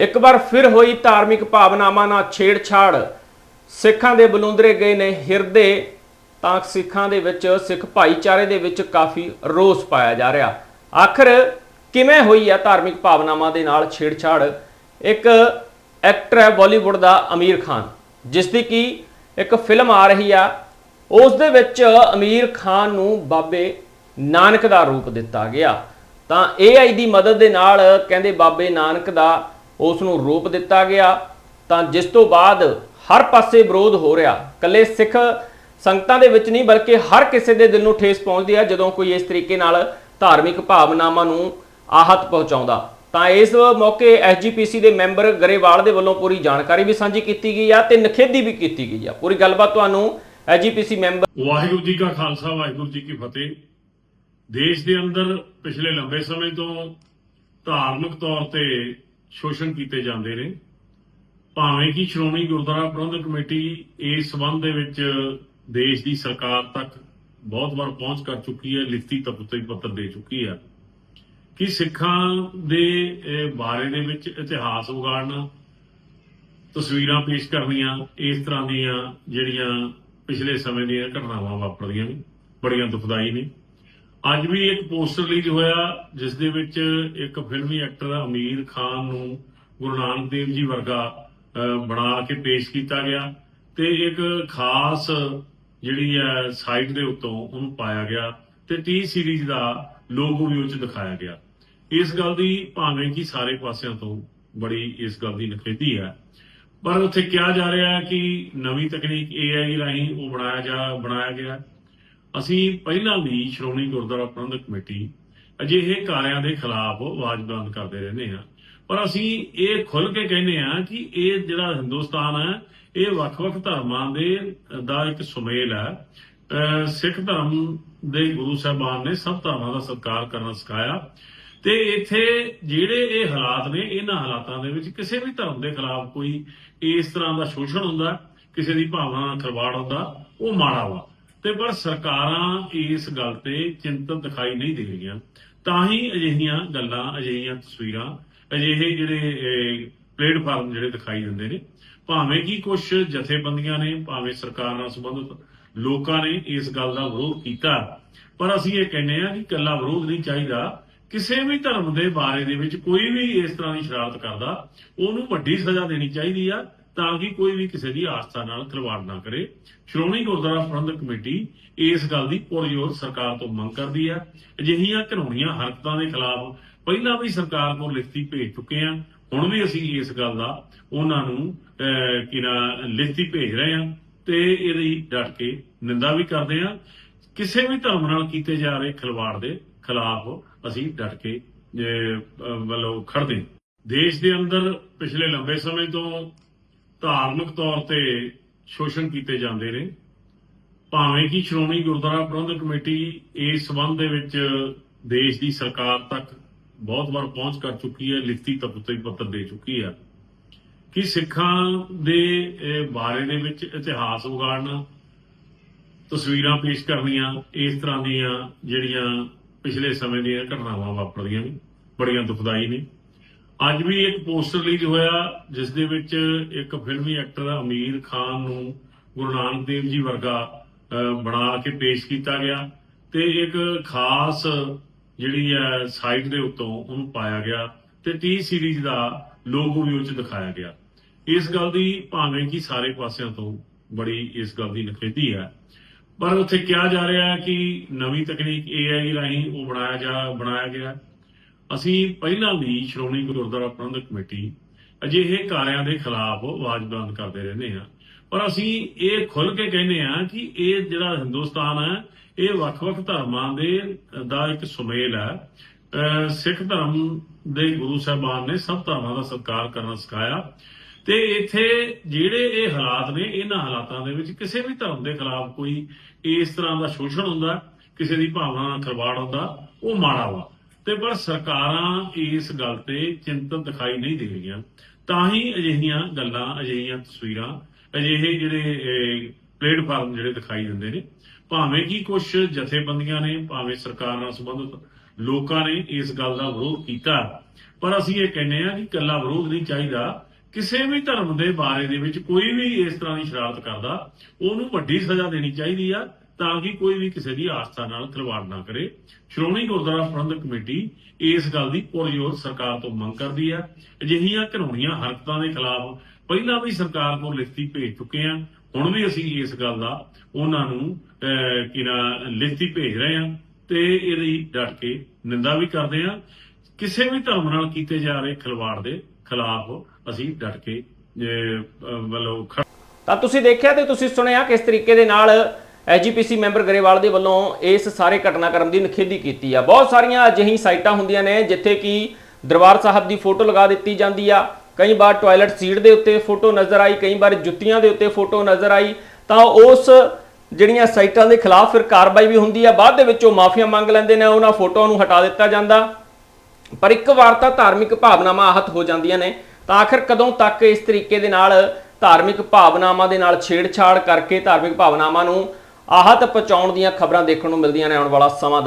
ਇੱਕ ਵਾਰ ਫਿਰ ਹੋਈ ਧਾਰਮਿਕ ਭਾਵਨਾਵਾਂ ਨਾਲ ਛੇੜਛਾੜ। ਸਿੱਖਾਂ ਦੇ ਬਲੂੰਦਰੇ ਗਏ ਨੇ ਹਿਰਦੇ, ਤਾਂ ਸਿੱਖਾਂ ਦੇ ਵਿੱਚ, ਸਿੱਖ ਭਾਈਚਾਰੇ ਦੇ ਵਿੱਚ ਕਾਫੀ ਰੋਸ ਪਾਇਆ ਜਾ ਰਿਹਾ। ਆਖਰ ਕਿਵੇਂ ਹੋਈ ਆ ਧਾਰਮਿਕ ਭਾਵਨਾਵਾਂ ਦੇ ਨਾਲ ਛੇੜਛਾੜ? ਇੱਕ ਐਕਟਰ ਹੈ ਬਾਲੀਵੁੱਡ ਦਾ ਅਮੀਰ ਖਾਨ, ਜਿਸ ਦੀ ਕੀ ਇੱਕ ਫਿਲਮ ਆ ਰਹੀ ਆ। ਉਸ ਦੇ ਵਿੱਚ ਅਮੀਰ ਖਾਨ ਨੂੰ ਬਾਬੇ ਨਾਨਕ ਦਾ ਰੂਪ ਦਿੱਤਾ ਗਿਆ। ਤਾਂ AI ਦੀ ਮਦਦ ਦੇ ਨਾਲ ਕਹਿੰਦੇ ਬਾਬੇ ਨਾਨਕ ਦਾ ਉਸ ਨੂੰ ਰੂਪ ਦਿੱਤਾ ਗਿਆ, ਤਾਂ ਜਿਸ ਤੋਂ ਬਾਅਦ ਹਰ ਪਾਸੇ ਵਿਰੋਧ ਹੋ ਰਿਹਾ। ਕੱਲੇ ਸਿੱਖ ਸੰਗਤਾਂ ਦੇ ਵਿੱਚ ਨਹੀਂ, ਬਲਕਿ ਹਰ ਕਿਸੇ ਦੇ ਦਿਲ ਨੂੰ ਠੇਸ ਪਹੁੰਚਦੀ ਹੈ ਜਦੋਂ ਕੋਈ ਇਸ ਤਰੀਕੇ ਨਾਲ ਧਾਰਮਿਕ ਭਾਵਨਾਵਾਂ ਨੂੰ ਆਹਤ ਪਹੁੰਚਾਉਂਦਾ। ਤਾਂ ਇਸ ਮੌਕੇ ਐਸਜੀਪੀਸੀ ਦੇ ਮੈਂਬਰ ਗਰੇਵਾਲ ਦੇ ਵੱਲੋਂ ਪੂਰੀ ਜਾਣਕਾਰੀ ਵੀ ਸਾਂਝੀ ਕੀਤੀ ਗਈ ਆ ਤੇ ਨਖੇਦੀ ਵੀ ਕੀਤੀ ਗਈ ਆ। ਪੂਰੀ ਗੱਲਬਾਤ ਤੁਹਾਨੂੰ ਐਸਜੀਪੀਸੀ ਮੈਂਬਰ ਵਾਹਿਗੁਰੂ ਜੀ ਕਾ ਖਾਲਸਾ, ਵਾਹਿਗੁਰੂ ਜੀ ਕੀ ਫਤਿਹ। ਦੇਸ਼ ਦੇ ਅੰਦਰ ਪਿਛਲੇ ਲੰਬੇ ਸਮੇਂ ਤੋਂ ਧਾਰਮਿਕ ਤੌਰ ਤੇ ਸ਼ੋਸ਼ਣ ਕੀਤੇ ਜਾਂਦੇ ਨੇ। ਭਾਵੇਂ ਕਿ ਸ਼੍ਰੋਮਣੀ ਗੁਰਦੁਆਰਾ ਪ੍ਰਬੰਧਕ ਕਮੇਟੀ ਇਸ ਸਬੰਧ ਦੇ ਵਿੱਚ ਦੇਸ਼ ਦੀ ਸਰਕਾਰ ਤੱਕ ਬਹੁਤ ਵਾਰ ਪਹੁੰਚ ਕਰ ਚੁੱਕੀ ਹੈ, ਲਿਖਤੀ ਤਪਤੀ ਪੱਤਰ ਦੇ ਚੁੱਕੀ ਹੈ ਕਿ ਸਿੱਖਾਂ ਦੇ ਬਾਰੇ ਦੇ ਵਿੱਚ ਇਤਿਹਾਸ ਉਗਾੜਨਾ ਤਸਵੀਰਾਂ ਪੇਸ਼ ਕਰਨੀਆਂ, ਇਸ ਤਰ੍ਹਾਂ ਦੀਆਂ ਜਿਹੜੀਆਂ ਪਿਛਲੇ ਸਮੇਂ ਦੀਆਂ ਘਟਨਾਵਾਂ ਵਾਪਰਦੀਆਂ ਨੇ, ਬੜੀਆਂ ਦੁਖਦਾਈ ਨੇ। ਅੱਜ ਵੀ ਇੱਕ ਪੋਸਟਰ ਰਿਲੀਜ਼ ਹੋਇਆ, ਜਿਸ ਦੇ ਵਿੱਚ ਇੱਕ ਫਿਲਮੀ ਐਕਟਰ ਅਮੀਰ ਖਾਨ ਨੂੰ ਗੁਰੂ ਨਾਨਕ ਦੇਵ ਜੀ ਵਰਗਾ ਬਣਾ ਕੇ ਪੇਸ਼ ਕੀਤਾ ਗਿਆ ਤੇ ਇੱਕ ਖਾਸ ਜਿਹੜੀ ਹੈ ਸਾਈਟ ਦੇ ਉੱਤੋਂ ਉਹਨੂੰ ਪਾਇਆ ਗਿਆ ਤੇ ਟੀ ਸੀਰੀਜ਼ ਦਾ ਲੋਗੋ ਵੀ ਉਹ 'ਚ ਦਿਖਾਇਆ ਗਿਆ। ਇਸ ਗੱਲ ਦੀ ਭਾਵੇਂ ਕਿ ਸਾਰੇ ਪਾਸਿਆਂ ਤੋਂ ਬੜੀ ਇਸ ਗੱਲ ਦੀ ਨਖੇਦੀ ਹੈ। ਪਰ ਉੱਥੇ ਕਿਹਾ ਜਾ ਰਿਹਾ ਹੈ ਕਿ ਨਵੀਂ ਤਕਨੀਕ AI ਰਾਹੀਂ ਉਹ ਬਣਾਇਆ ਜਾ, ਬਣਾਇਆ ਗਿਆ। ਅਸੀਂ ਪਹਿਲਾਂ ਵੀ ਸ਼੍ਰੋਮਣੀ ਗੁਰਦੁਆਰਾ ਪ੍ਰਬੰਧਕ ਕਮੇਟੀ ਅਜਿਹੇ ਕਾਰਿਆਂ ਦੇ ਖਿਲਾਫ ਆਵਾਜ਼ ਬੁਲੰਦ ਕਰਦੇ ਰਹਿੰਦੇ ਹਾਂ। ਪਰ ਅਸੀਂ ਇਹ ਖੁੱਲ ਕੇ ਕਹਿੰਦੇ ਹਾਂ ਕਿ ਇਹ ਜਿਹੜਾ ਹਿੰਦੁਸਤਾਨ ਹੈ, ਇਹ ਵੱਖ-ਵੱਖ ਧਰਮਾਂ ਦੇ ਦਾ ਇੱਕ ਸੁਮੇਲ ਹੈ। ਸਿੱਖ ਧਰਮ ਦੇ ਗੁਰੂ ਸਾਹਿਬਾਨ ਨੇ ਸਭ ਧਰਮਾਂ ਦਾ ਸਤਿਕਾਰ ਕਰਨਾ ਸਿਖਾਇਆ। ਤੇ ਇੱਥੇ ਜਿਹੜੇ ਇਹ ਹਾਲਾਤ ਨੇ, ਇਹਨਾਂ ਹਾਲਾਤਾਂ ਦੇ ਵਿੱਚ ਕਿਸੇ ਵੀ ਧਰਮ ਦੇ ਖਿਲਾਫ ਕੋਈ ਇਸ ਤਰ੍ਹਾਂ ਦਾ ਸ਼ੋਸ਼ਣ ਹੁੰਦਾ, ਕਿਸੇ ਦੀ ਭਾਵਨਾ ਨਾਲ ਖਰਵਾੜ ਹੁੰਦਾ, ਉਹ ਮਾੜਾ ਵਾ। ਤੇ ਪਰ ਸਰਕਾਰਾਂ ਇਸ ਗੱਲ ਤੇ ਚਿੰਤਤ ਦਿਖਾਈ ਨਹੀਂ ਦੇ ਰਹੀਆਂ ਤਾਂ ਹੀ ਅਜਿਹੀਆਂ ਗੱਲਾਂ, ਅਜਿਹੀਆਂ ਤਸਵੀਰਾਂ, ਅਜਿਹੇ ਜਿਹੜੇ ਪਲੇਟਫਾਰਮ ਜਿਹੜੇ ਦਿਖਾਈ ਦਿੰਦੇ ਨੇ, ਭਾਵੇਂ ਕਿ ਕੁਝ ਜਥੇਬੰਦੀਆਂ ਨੇ, ਭਾਵੇਂ ਸਰਕਾਰ ਨਾਲ ਸੰਬੰਧਿਤ ਲੋਕਾਂ ਨੇ ਇਸ ਗੱਲ ਦਾ ਵਿਰੋਧ ਕੀਤਾ। ਪਰ ਅਸੀਂ ਇਹ ਕਹਿੰਦੇ ਆ ਕਿ ਕੱਲਾ ਵਿਰੋਧ ਨਹੀਂ ਚਾਹੀਦਾ। ਕਿਸੇ ਵੀ ਧਰਮ ਦੇ ਬਾਰੇ ਦੇ ਵਿੱਚ ਕੋਈ ਵੀ ਇਸ ਤਰ੍ਹਾਂ ਦੀ ਸ਼ਰਾਰਤ ਕਰਦਾ, ਉਹਨੂੰ ਵੱਡੀ ਸਜ਼ਾ ਦੇਣੀ ਚਾਹੀਦੀ ਆ। ਤਾਂ ਕਿ ਕੋਈ ਵੀ ਕਿਸੇ ਦੀ ਆਸਥਾ ਨਾਲ ਖਿਲਵਾੜ ਨਾ ਕਰੇ। ਸ਼੍ਰੋਮਣੀ ਗੁਰਦੁਆਰਾ ਪ੍ਰਬੰਧਕ ਕਮੇਟੀ ਇਸ ਗੱਲ ਦੀ ਪੁਰਜ਼ੋਰ ਸਰਕਾਰ ਤੋਂ ਮੰਗ ਕਰਦੀ ਹੈ। ਅਜਿਹੀਆਂ ਘਿਨਾਉਣੀਆਂ ਹਰਕਤਾਂ ਦੇ ਖਿਲਾਫ ਪਹਿਲਾਂ ਵੀ ਸਰਕਾਰ ਕੋਲ ਲਿਖਤੀ ਭੇਜ ਚੁੱਕੇ ਹਾਂ। ਹੁਣ ਵੀ ਅਸੀਂ ਇਸ ਗੱਲ ਦਾ ਉਹਨਾਂ ਨੂੰ ਅਹ, ਲਿਖਤੀ ਭੇਜ ਰਹੇ ਹਾਂ ਤੇ ਇਹਦੀ ਡਟ ਕੇ ਨਿੰਦਾ ਵੀ ਕਰਦੇ ਹਾਂ। ਕਿਸੇ ਵੀ ਧਰਮ ਨਾਲ ਕੀਤੇ ਜਾ ਰਹੇ ਖਿਲਵਾੜ ਦੇ ਖਿਲਾਫ ਅਸੀਂ ਡਟ ਕੇ ਅਹ, ਵੱਲੋਂ ਖੜਦੇ ਹਾਂ। ਦੇਸ਼ ਦੇ ਅੰਦਰ ਪਿਛਲੇ ਲੰਬੇ ਸਮੇਂ ਤੋਂ ਧਾਰਮਿਕ ਤੌਰ ਤੇ ਸ਼ੋਸ਼ਣ ਕੀਤੇ ਜਾਂਦੇ ਨੇ। ਭਾਵੇਂ ਕਿ ਸ਼੍ਰੋਮਣੀ ਗੁਰਦੁਆਰਾ ਪ੍ਰਬੰਧਕ ਕਮੇਟੀ ਇਸ ਸਬੰਧ ਦੇ ਵਿੱਚ ਦੇਸ਼ ਦੀ ਸਰਕਾਰ ਤੱਕ ਬਹੁਤ ਵਾਰ ਪਹੁੰਚ ਕਰ ਚੁੱਕੀ ਹੈ, ਲਿਖਤੀ ਤਪਤੀ ਪੱਤਰ ਦੇ ਚੁੱਕੀ ਹੈ ਕਿ ਸਿੱਖਾਂ ਦੇ ਬਾਰੇ ਦੇ ਵਿੱਚ ਇਤਿਹਾਸ ਉਗਾੜਨਾ ਤਸਵੀਰਾਂ ਪੇਸ਼ ਕਰਨੀਆਂ, ਇਸ ਤਰ੍ਹਾਂ ਦੀਆਂ ਜਿਹੜੀਆਂ ਪਿਛਲੇ ਸਮੇਂ ਦੀਆਂ ਘਟਨਾਵਾਂ ਵਾਪਰਦੀਆਂ ਨੇ, ਬੜੀਆਂ ਦੁਖਦਾਈ ਨੇ। ਅੱਜ ਵੀ ਇੱਕ ਪੋਸਟਰ ਰਿਲੀਜ਼ ਹੋਇਆ, ਜਿਸ ਦੇ ਵਿੱਚ ਇੱਕ ਫਿਲਮੀ ਐਕਟਰ ਅਮੀਰ ਖਾਨ ਨੂੰ ਗੁਰੂ ਨਾਨਕ ਦੇਵ ਜੀ ਵਰਗਾ ਬਣਾ ਕੇ ਪੇਸ਼ ਕੀਤਾ ਗਿਆ ਤੇ ਇੱਕ ਖਾਸ ਜਿਹੜੀ ਹੈ ਸਾਈਟ ਦੇ ਉੱਤੋਂ ਉਹਨੂੰ ਪਾਇਆ ਗਿਆ ਤੇ ਟੀ ਸੀਰੀਜ਼ ਦਾ ਲੋਗੋ ਵੀ ਉਹ ਦਿਖਾਇਆ ਗਿਆ। ਇਸ ਗੱਲ ਦੀ ਭਾਵੇਂ ਕਿ ਸਾਰੇ ਪਾਸਿਆਂ ਤੋਂ ਬੜੀ ਇਸ ਗੱਲ ਦੀ ਨਖੇਦੀ ਹੈ, ਪਰ ਉੱਥੇ ਕਿਹਾ ਜਾ ਰਿਹਾ ਹੈ ਕਿ ਨਵੀਂ ਤਕਨੀਕ AI ਰਾਹੀਂ ਉਹ ਬਣਾਇਆ ਜਾ, ਬਣਾਇਆ ਗਿਆ। ਅਸੀਂ ਪਹਿਲਾਂ ਵੀ ਸ਼੍ਰੋਮਣੀ ਗੁਰਦੁਆਰਾ ਪ੍ਰਬੰਧਕ ਕਮੇਟੀ ਅਜਿਹੇ ਕਾਰਿਆਂ ਦੇ ਖਿਲਾਫ ਆਵਾਜ਼ ਬੁਲੰਦ ਕਰਦੇ ਰਹਿੰਦੇ ਹਾਂ। ਪਰ ਅਸੀਂ ਇਹ ਖੁੱਲ ਕੇ ਕਹਿੰਦੇ ਹਾਂ ਕਿ ਇਹ ਜਿਹੜਾ ਹਿੰਦੁਸਤਾਨ ਹੈ, ਇਹ ਵੱਖ-ਵੱਖ ਧਰਮਾਂ ਦੇ ਦਾ ਇੱਕ ਸੁਮੇਲ ਹੈ। ਅਹ ਸਿੱਖ ਧਰਮ ਦੇ ਗੁਰੂ ਸਾਹਿਬਾਨ ਨੇ ਸਭ ਧਰਮਾਂ ਦਾ ਸਤਿਕਾਰ ਕਰਨਾ ਸਿਖਾਇਆ। ਤੇ ਇੱਥੇ ਜਿਹੜੇ ਇਹ ਹਾਲਾਤ ਨੇ, ਇਹਨਾਂ ਹਾਲਾਤਾਂ ਦੇ ਵਿੱਚ ਕਿਸੇ ਵੀ ਧਰਮ ਦੇ ਖਿਲਾਫ ਕੋਈ ਇਸ ਤਰ੍ਹਾਂ ਦਾ ਸ਼ੋਸ਼ਣ ਹੁੰਦਾ, ਕਿਸੇ ਦੀ ਭਾਵਨਾ ਨਾਲ ਖਰਵਾੜ ਹੁੰਦਾ, ਉਹ ਮਾੜਾ ਵਾ। ਤੇ ਪਰ ਸਰਕਾਰਾਂ ਇਸ ਗੱਲ ਤੇ ਚਿੰਤਤ ਦਿਖਾਈ ਨਹੀਂ ਦੇ ਰਹੀਆਂ। ਤਾਂ ਹੀ ਅਜਿਹੀਆਂ ਗੱਲਾਂ, ਅਜਿਹੀਆਂ ਤਸਵੀਰਾਂ, ਅਜਿਹੇ ਜਿਹੜੇ ਪਲੇਟਫਾਰਮ ਜਿਹੜੇ ਦਿਖਾਈ ਦਿੰਦੇ ਨੇ। ਭਾਵੇਂ ਕਿ ਕੁਝ ਜਥੇਬੰਦੀਆਂ ਨੇ, ਭਾਵੇਂ ਸਰਕਾਰ ਨਾਲ ਸੰਬੰਧਿਤ ਲੋਕਾਂ ਨੇ ਇਸ ਗੱਲ ਦਾ ਵਿਰੋਧ ਕੀਤਾ। ਪਰ ਅਸੀਂ ਇਹ ਕਹਿੰਦੇ ਆ ਕਿ ਕੱਲਾ ਵਿਰੋਧ ਨਹੀਂ ਚਾਹੀਦਾ। ਕਿਸੇ ਵੀ ਧਰਮ ਦੇ ਬਾਰੇ ਦੇ ਵਿੱਚ ਕੋਈ ਵੀ ਇਸ ਤਰ੍ਹਾਂ ਦੀ ਸ਼ਰਾਰਤ ਕਰਦਾ, ਉਹਨੂੰ ਵੱਡੀ ਸਜ਼ਾ ਦੇਣੀ ਚਾਹੀਦੀ ਆ। ਤਾਂ ਕਿ ਕੋਈ ਵੀ ਕਿਸੇ ਦੀ ਆਸਥਾ ਨਾਲ ਖਿਲਵਾੜ ਨਾ ਕਰੇ। ਸ਼੍ਰੋਮਣੀ ਗੁਰਦੁਆਰਾ ਪ੍ਰਬੰਧਕ ਕਮੇਟੀ ਇਸ ਗੱਲ ਦੀ ਪੁਰਜ਼ੋਰ ਸਰਕਾਰ ਤੋਂ ਮੰਗ ਕਰਦੀ ਆ ਅਜਿਹੀਆਂ ਘਿਨੌਣੀਆਂ ਹਰਕਤਾਂ ਦੇ ਖਿਲਾਫ ਪਹਿਲਾਂ ਵੀ ਸਰਕਾਰ ਕੋਲ ਲਿਖਤੀ ਭੇਜ ਚੁੱਕੇ ਆ ਹੁਣ ਵੀ ਅਸੀਂ ਇਸ ਗੱਲ ਦਾ ਉਹਨਾਂ ਨੂੰ ਅਹ, ਲਿਖਤੀ ਭੇਜ ਰਹੇ ਹਾਂ ਤੇ ਇਹਦੀ ਡਟ ਕੇ ਨਿੰਦਾ ਵੀ ਕਰਦੇ ਹਾਂ। ਕਿਸੇ ਵੀ ਧਰਮ ਨਾਲ ਕੀਤੇ ਜਾ ਰਹੇ ਖਿਲਵਾੜ ਦੇ ਖਿਲਾਫ ਅਸੀਂ ਡਟ ਕੇ ਮਤਲਬ ਖੜ- ਤਾਂ ਤੁਸੀਂ ਦੇਖਿਆ ਤੇ ਤੁਸੀਂ ਸੁਣਿਆ ਕਿਸ ਤਰੀਕੇ ਦੇ ਨਾਲ ਐਜੀਪੀਸੀ ਮੈਂਬਰ ਗਰੇਵਾਲ ਦੇ ਵੱਲੋਂ ਇਸ ਸਾਰੇ ਘਟਨਾਕ੍ਰਮ ਦੀ ਨਿਖੇਧੀ ਕੀਤੀ ਆ। ਬਹੁਤ ਸਾਰੀਆਂ ਅਜਿਹੀ ਸਾਈਟਾਂ ਹੁੰਦੀਆਂ ਨੇ, ਜਿੱਥੇ ਕਿ ਦਰਬਾਰ ਸਾਹਿਬ ਦੀ ਫੋਟੋ ਲਗਾ ਦਿੱਤੀ ਜਾਂਦੀ ਆ। ਕਈ ਵਾਰ ਟਾਇਲਟ ਸੀਟ ਦੇ ਉੱਤੇ ਫੋਟੋ ਨਜ਼ਰ ਆਈ, ਕਈ ਵਾਰ ਜੁੱਤੀਆਂ ਦੇ ਉੱਤੇ ਫੋਟੋ ਨਜ਼ਰ ਆਈ। ਤਾਂ ਉਸ ਜਿਹੜੀਆਂ ਸਾਈਟਾਂ ਦੇ ਖਿਲਾਫ ਫਿਰ ਕਾਰਵਾਈ ਵੀ ਹੁੰਦੀ ਆ। ਬਾਅਦ ਦੇ ਵਿੱਚ ਉਹ ਮਾਫੀਆ ਮੰਗ ਲੈਂਦੇ ਨੇ, ਉਹਨਾਂ ਫੋਟੋਆਂ ਨੂੰ ਹਟਾ ਦਿੱਤਾ ਜਾਂਦਾ। ਪਰ ਇੱਕ ਵਾਰ ਤਾਂ ਧਾਰਮਿਕ ਭਾਵਨਾਵਾਂ ਆਹਤ ਹੋ ਜਾਂਦੀਆਂ ਨੇ। ਤਾਂ ਆਖਰ ਕਦੋਂ ਤੱਕ ਇਸ ਤਰੀਕੇ ਦੇ ਨਾਲ ਧਾਰਮਿਕ ਭਾਵਨਾਵਾਂ ਦੇ ਨਾਲ ਛੇੜਛਾੜ ਕਰਕੇ ਧਾਰਮਿਕ ਭਾਵਨਾਵਾਂ ਨੂੰ ਆਹਤ ਪਹੁੰਚਾਉਣ ਦੀਆਂ ਖਬਰਾਂ ਦੇਖਣ ਨੂੰ ਮਿਲਦੀਆਂ ਨੇ ਆਉਣ ਵਾਲਾ ਸਮਾਂ